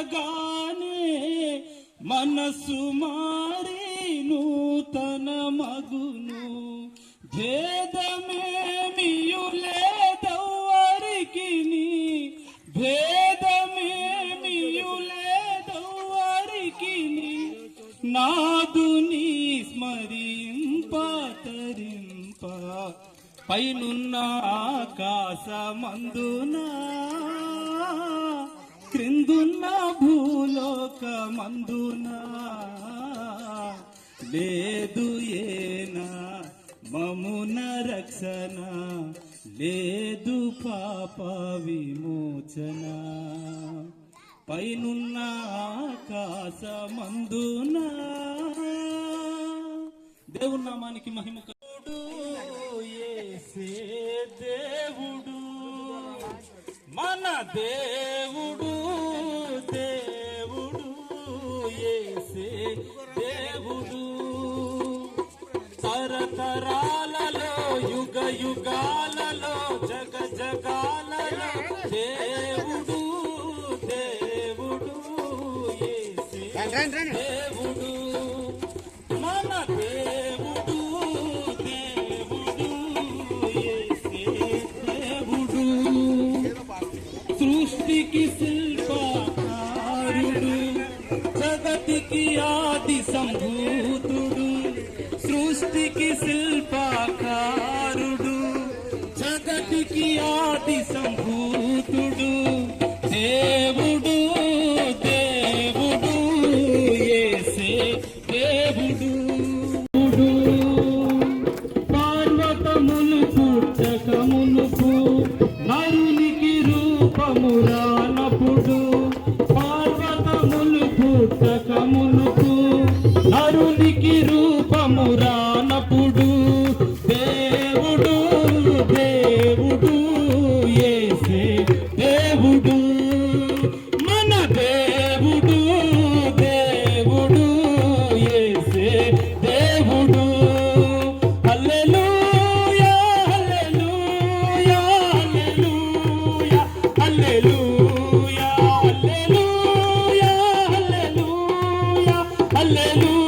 అనగానే మనసు మారి నూతన మగును. భేదమేమియు లేదవ్వరికి భేదమేమియు లేదవ్వరికి నాదుని స్మరింప తరింప. పైనున్న ఆకాశమందునా క్రిందున్న భూలోకమందునా లేదు ఏనా మమున రక్షణ లేదు పాప విమోచన పైనున్న ఆకాశమందునా దేవుని నామానికి మహిమ కలుగుడు. ఏసే దేవుడు మన దేవుడు దేవుడు తరతరాలలో యుగ యుగాలలో జగ జగాలలో దేవుడు దేవుడు దేవుడు మన దేవుడు దేవుడు దేవుడు సృష్టికి జగతికి ఆది సంభూతుడు సృష్టికి శిల్పకారుడు జగతికి ఆది సంభూతుడు దేవుడు దేవుడు ఏసే దేవుడు. పార్వతములు పుట్టకమునుకు నరునికి రూపము నీ రూపము రానప్పుడు దేవుడు దేవుడు ఏసే దేవుడు. మన దేవుడు దేవుడు ఏసే దేవుడు. హల్లెలూయా హల్లెలూయా హల్లెలూయా హల్లెలూయా హల్లెలూయా హల్లెలూయా హల్లెలూయా.